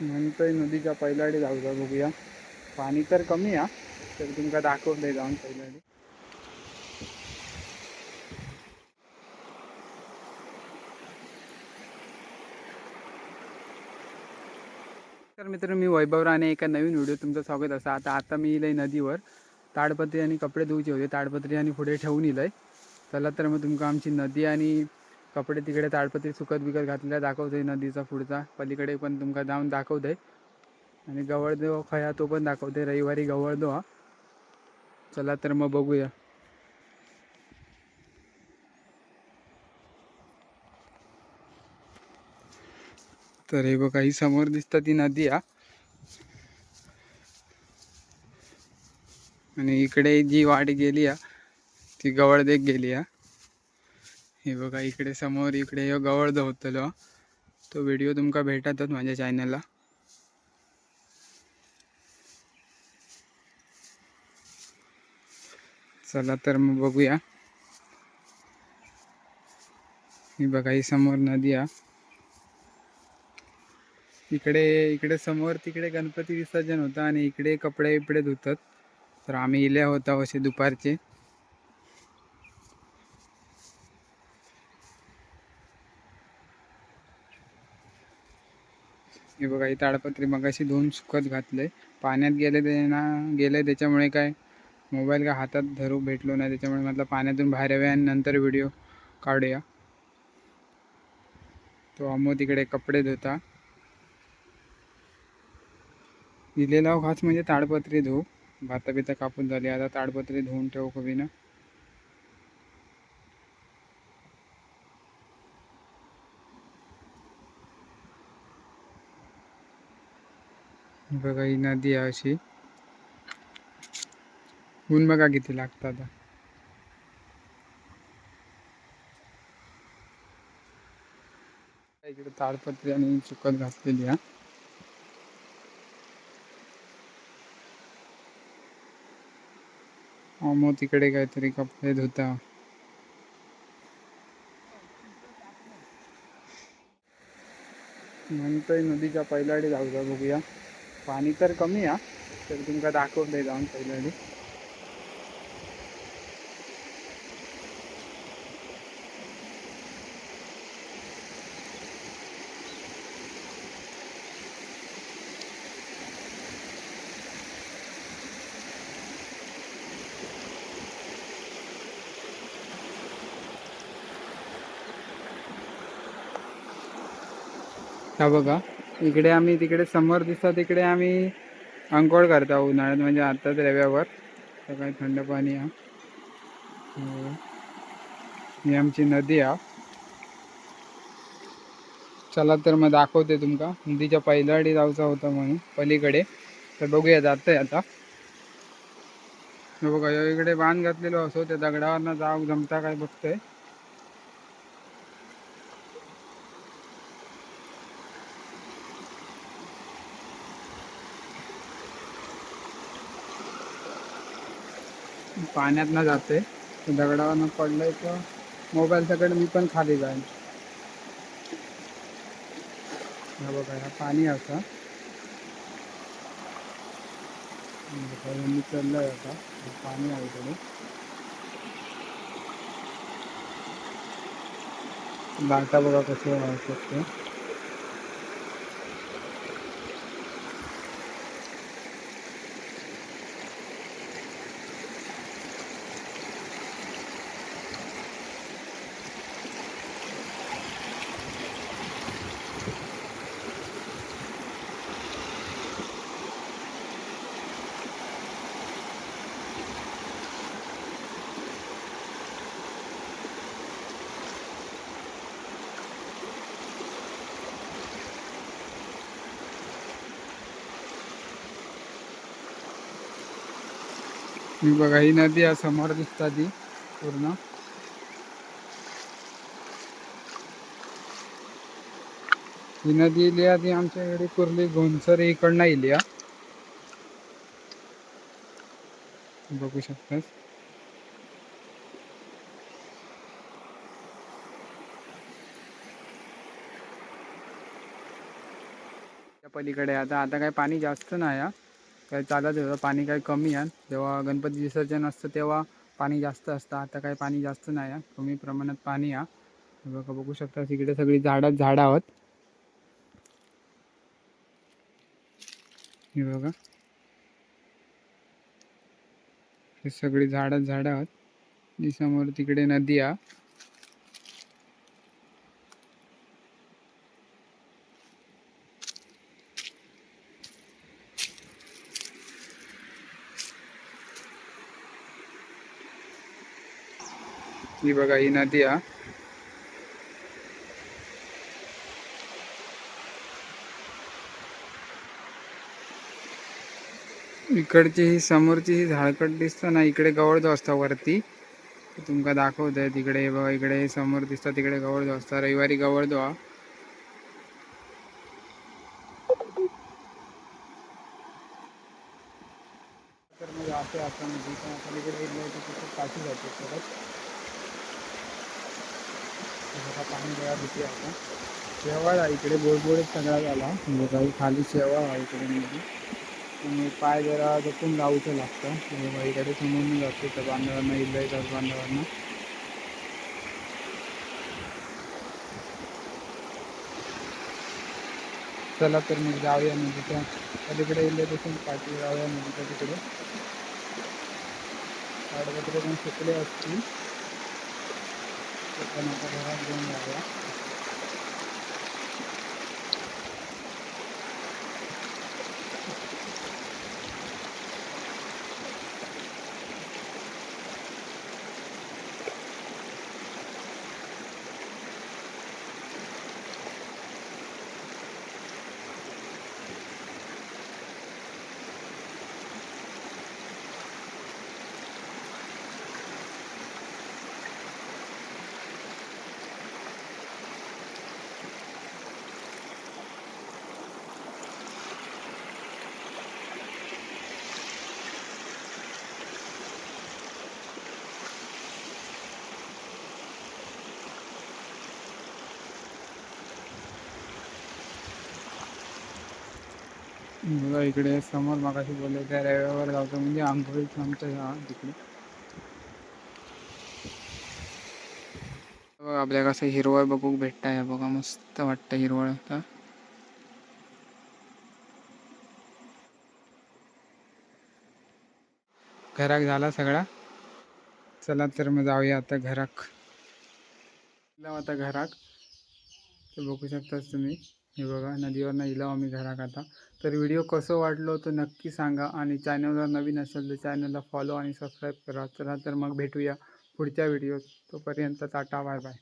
म्हणतोय नदीच्या जाऊ जाऊया बघूया. पाणी तर कमी आ तर तुमका दाखवलंय जाऊन पहिल्याडी तर मित्र मी वैभव राणे एका नवीन व्हिडिओ तुमचं स्वागत असं आता आता मी इलंय नदीवर. ताडपत्री आणि कपडे धुवचे होते. ताडपत्री आणि पुढे ठेवून इलंय. चला तर मग तुमका आमची नदी आणि कपडे तिकडे ताडपत्री सुकत बिकत घातलेला दाखवतोय नदीचा पुढचा. पलीकडे पण तुमका जाऊन दाखवतोय. आणि गवळदेव खया तो पण दाखवते रविवारी गवळदो हा. चला तर मग बघूया. तर हे बघा ही समोर दिसतं ती नदी हा. आणि इकडे जी वाट गेली हा ती गवळदेक गेली हा. हे बघा इकडे समोर इकडे हो गवळ होतलो तो व्हिडिओ तुमका भेटतच माझ्या चॅनलला चला तर मग बघूया. ही बघा ही समोर नदी आ इकडे इकडे समोर तिकडे गणपती विसर्जन होतं आणि इकडे कपडे बिपडे धुतात. तर आम्ही इले होता असे दुपारचे. हे बघा ही ताडपत्री मगाशी धुवून सुकत घातले पाण्यात गेले ते ना गेले त्याच्यामुळे काय? मोबाईल काय हातात धरू भेटलो नाही त्याच्यामुळे म्हटलं पाण्यातून बाहेर यावे आणि नंतर व्हिडिओ काढूया. तो अमो तिकडे कपडे धुता. दिलेला खास म्हणजे ताडपत्री धुवू. भाता बिता कापून झाली. आता ताडपत्री धुवून ठेवू कवी ना बघा ही नदी आहे अशी. ऊन बघा किती लागतं आता. इकडे ताडपत्री आणि चुकत घातलेली हा अमो तिकडे काहीतरी कपडे धुता. म्हणतोय नदीच्या पहिल्याडी जाऊया बघूया. पाणी तर कमी आ तर तुमका दाखवलंय जाऊन पहिल्याडी हा बघा. इकडे आम्ही तिकडे समोर दिसतात तिकडे आम्ही अंघोळ करता उन्हाळ्यात म्हणजे आताच रव्यावर सकाळी थंड पाणी हा ही आमची नदी हा चला तर मग दाखवते तुमका. नदीच्या पहिल्याडी जाऊचा होता म्हणून पलीकडे. तर बघूया जातंय आता. बघा इकडे बांध घातलेलो असो त्या दगडावरनं जाऊ जमता काय बघतोय. पाण्यात न जाते. दगडावरनं पडलंय तर मोबाईल सगळं मी पण खाली जाईन. हा बघा हा पाणी असं मी चाललंय आता. पाणी आहे इकडे. लाटा बघा कसं वाहू शकते. मी बघा ही नदी समोर दिसता ती पूर्ण. ही नदी इली आधी आमच्या इकडे कुर्ली घोनसर इकडनं इली बघू शकतास. पलीकडे आता आता काय पाणी जास्त नाही काय चालत होतं पाणी काही कमी आहे. जेव्हा गणपती विसर्जन असतं तेव्हा पाणी जास्त असतं. आता काय पाणी जास्त नाही आहे. कमी प्रमाणात पाणी आहे. बघा बघू शकता तिकडे सगळी झाडं झाडं आहोत. हे बघा. हे सगळी झाडं झाडं आहोत. समोर तिकडे नदी आहे. ही बघा ही नदी हा. इकडची ही समोरची ही झाडकट दिसतं ना इकडे गवळ असता वरती. तुमका दाखवतंय तिकडे बघा इकडे समोर दिसतं तिकडे गवळ असता रविवारी गवळ हा. तर मग असे आपण नदी पण पलीकडे गेलो तर तिथे जाते परत. हे पाणी गोळा भीती आता शेवाळ आहे इकडे बोडबोडच सगळा झाला. म्हणजे काही खाली शेवाळ आहे इकडे म्हणजे. नदी त्यामुळे पाय जरा जपून लावूचं लागतं. म्हणजे इकडे समोरून जातो त्या बांधवांना इल्लं येतात बांधवांना. चला तर मग जाऊया म्हणजे नदीच्या पलीकडे इल्ले पासून पाठी जाऊया म्हणजे नदीच्या तिकडे. झाडपत्रे पण सुकले असतील. ते पण आता घरात बघा इकडे समोर मागाशी बोलले त्या रेव्यावर जातो म्हणजे आंघोळीचं आमचं हा तिकडे. बघा आपल्या कसं हिरवळ बघू भेटताय. बघा मस्त वाटतं हिरवळ आता. घराक झाला सगळा? चला तर मग जाऊया आता घराक. आता घराक. ते बघू शकताच तुम्ही. हे बघा नदीवरनं इलाव आम्ही घराकरता तर व्हिडिओ कसं वाटलो तो नक्की सांगा आणि चॅनलवर नवीन असेल तर चॅनलला फॉलो आणि सबस्क्राईब करा. चला तर मग भेटूया पुढच्या व्हिडिओत. तोपर्यंत टाटा बाय बाय